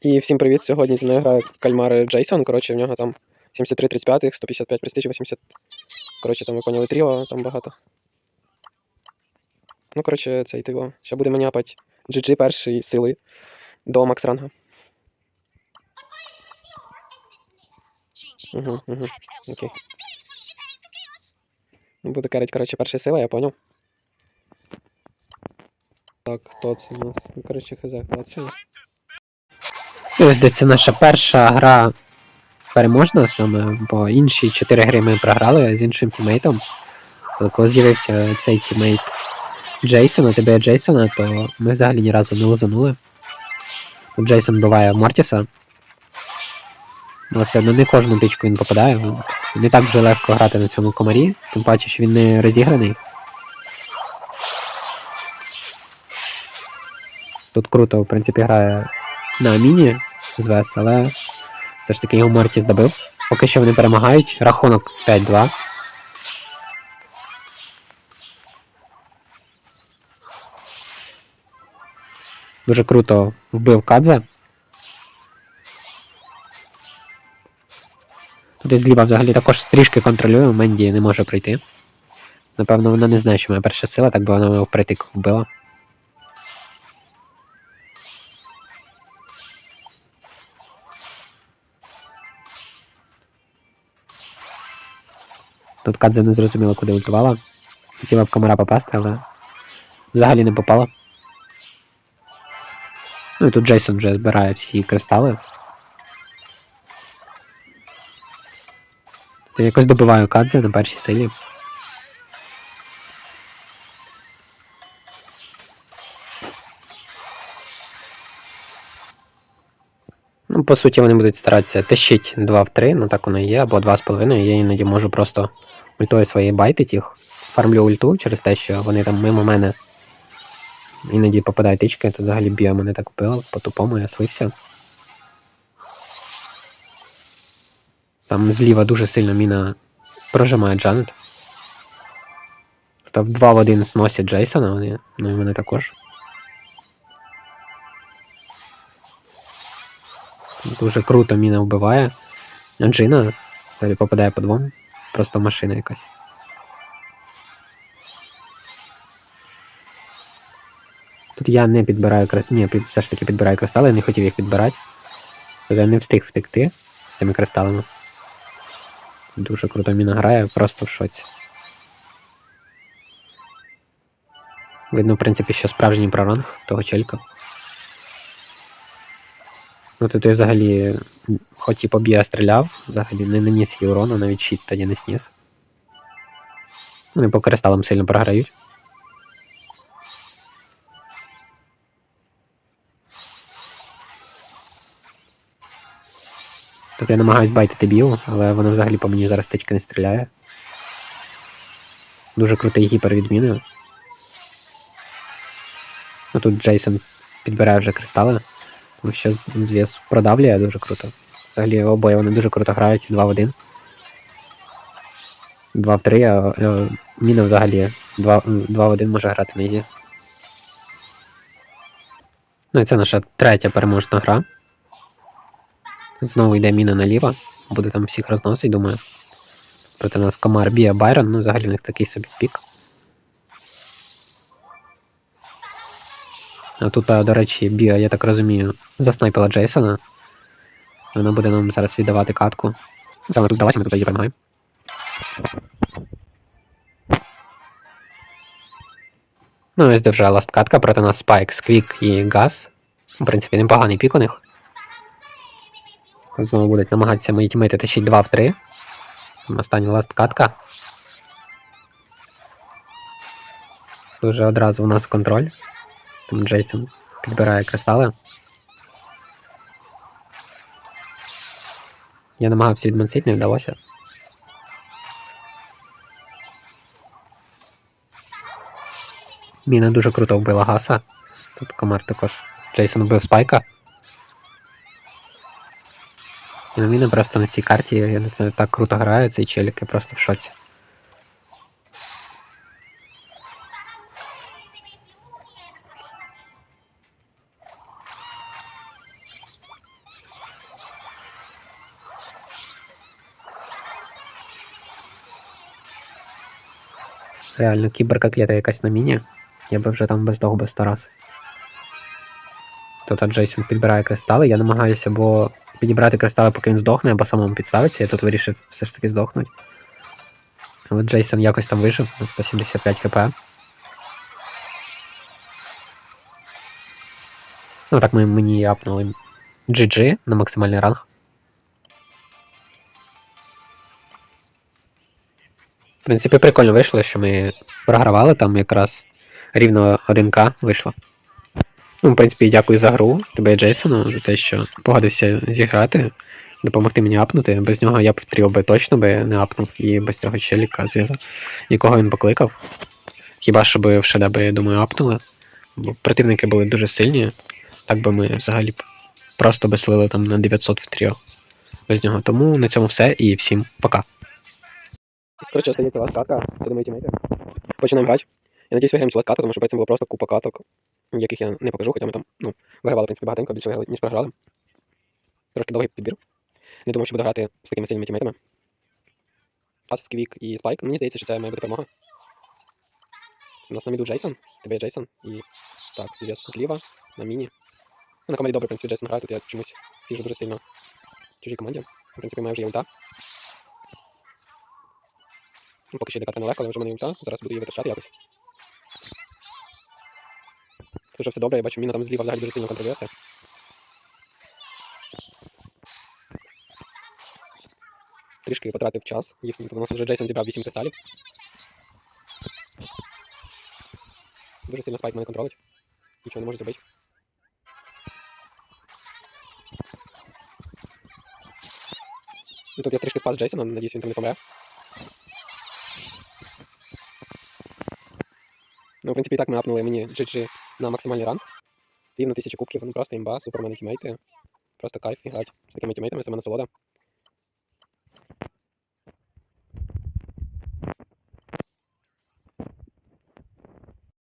І всім привіт! Сьогодні зі мною грає кальмар Джейсон. Коротше, в нього там 73 35 155 престиж, 80. Коротше, там ви поняли тріо, там багато. Ну, коротше, цей тиво. Ще буде мені апать GG першої сили до макс ранга. Угу, угу. Окей. Ну, Буде карить, коротше, перша сила, я понял. Так, хто це у нас? Ну, коротше, хз, хто це? Ось це наша перша гра переможна саме, бо інші чотири гри ми програли з іншим тімейтом. Але коли з'явився цей тімейт Джейсона, тебе Джейсона, то ми взагалі ні разу не лузанули. Тут Джейсон буває Мортіса. Але все одно не кожну тичку він попадає. Не так вже легко грати на цьому комарі, тим паче, що він не розіграний. Тут круто, в принципі, грає на Аміні з ВЕС, але все ж таки його Мортіс добив. Поки що вони перемагають. Рахунок 5-2. Дуже круто вбив Кадзе. Тут зліва взагалі також трішки контролюю, Менді не може прийти. Напевно, вона не знає, що моя перша сила, так би вона його впритик вбила. Тут Кадзе не зрозуміла, куди ультувала. Хотіла в комара попасти, але взагалі не попала. Ну і тут Джейсон вже збирає всі кристали. Я якось добиваю Кадзе на першій силі. Ну, по суті, вони будуть старатися тащити 2 в 3, ну так воно і є, або 2,5. Я іноді можу просто ультою своєї байтить їх. Фармлю ульту через те, що вони там мимо мене іноді попадають тички, то взагалі б'є мене так вбило, по-тупому я слився. Там зліва дуже сильно міна прожимає Джанет. Та в 2 в 1 сносять Джейсона, вони, ну і мене також. Дуже круто міна вбиває. А Джина взагалі попадає по двом. Просто машина якась. Тут я не підбираю кри... Ні, все ж таки підбираю кристали, я не хотів їх підбирати. Тут я не встиг втекти з цими кристалами. Дуже круто міна грає, просто в шоці. Видно, в принципі, що справжній проранг того челька. Ну тут я взагалі, хоч і поб'є стріляв, взагалі не наніс їй урону, навіть щит тоді не сніс. Вони по кристалам сильно програють. Тут я намагаюсь байтити білу, але вона взагалі по мені зараз тички не стріляє. Дуже крутий гіпер відмінив. Ну тут Джейсон підбирає вже кристали. Що з- зв'яз продавлює дуже круто. Взагалі обоє вони дуже круто грають 2 в 1. 2 в 3, а е, Міна взагалі 2, 2 в 1 може грати на ізі. Ну і це наша третя переможна гра. Знову йде міна наліво. Буде там всіх розносить, думаю. Проти нас комар б'є Байрон, ну взагалі в них такий собі пік. Тут, до речі, Біа, я так розумію, заснайпила Джейсона. Вона буде нам зараз віддавати катку. Вона тут здалася, ми тут її перемагаємо. Ну, ось де ласт катка проти нас Спайк, Сквік і Газ. В принципі, непоганий пік у них. Знову будуть намагатися мої тімейти тащити 2 в 3. Остання ласт катка. Дуже одразу у нас контроль. Джейсон підбирає кристали. Я намагався відмансити, не вдалося. Міна дуже круто вбила гаса. Тут комар також. Джейсон вбив спайка. На міна просто на цій карті, я не знаю, так круто грає цей челік, я просто в шоці. Реально, кіберкотлета якась на міні. Я би вже там бездох би сто раз. Тут Джейсон підбирає кристали, я намагаюся або підібрати кристали, поки він здохне, або самому підставиться. Я тут вирішив все ж таки здохнути. Але Джейсон якось там вижив на 175 хп. Ну так ми мені апнули GG на максимальний ранг. В принципі, прикольно вийшло, що ми програвали там якраз рівно 1К вийшло. Ну, в принципі, дякую за гру, тебе Джейсону, за те, що погодився зіграти, допомогти мені апнути. Без нього я б в тріо би точно би не апнув, і без цього челіка, звісно, якого він покликав. Хіба що би в Шеда би, я думаю, апнули. Бо противники були дуже сильні, так би ми взагалі просто би слили там на 900 в тріо без нього. Тому на цьому все і всім пока. Коротше, остається ласт катка, це думаю, тімейти. Починаємо грати. Я надіюсь, виграємо цю ласт катку, тому що перед цим було просто купа каток, яких я не покажу, хоча ми там, ну, вигравали, в принципі, багатенько, більше виграли, ніж програли. Трошки довгий підбір. Не думав, що буду грати з такими сильними тімейтами. Ас, Квік і Спайк. Мені здається, що це має бути перемога. У нас на міду Джейсон, тебе є Джейсон і. Так, зв'яз зліва, на міні. Ну, на команді добре, в принципі, Джейсон грає, тут я чомусь фіжу дуже сильно в чужій команді. В принципі, маю вже є ульта. Поки що декати нелегко, але вже в мене ульта. Зараз буду її витрачати якось. Тут вже все добре, я бачу, міна там зліва взагалі дуже сильно контролює все. Трішки потратив час їхній, у нас вже Джейсон зібрав 8 кристалів. Дуже сильно спайк мене контролить. Нічого не можу зробити. Ну, тут я трішки спас Джейсона, надіюсь, він там не помре. Ну, в принципі, і так ми апнули мені GG на максимальний ранг. Рівно 1000 кубків, ну просто імба, супермен тімейти. Просто кайф і іграти з такими тімейтами, мене насолода.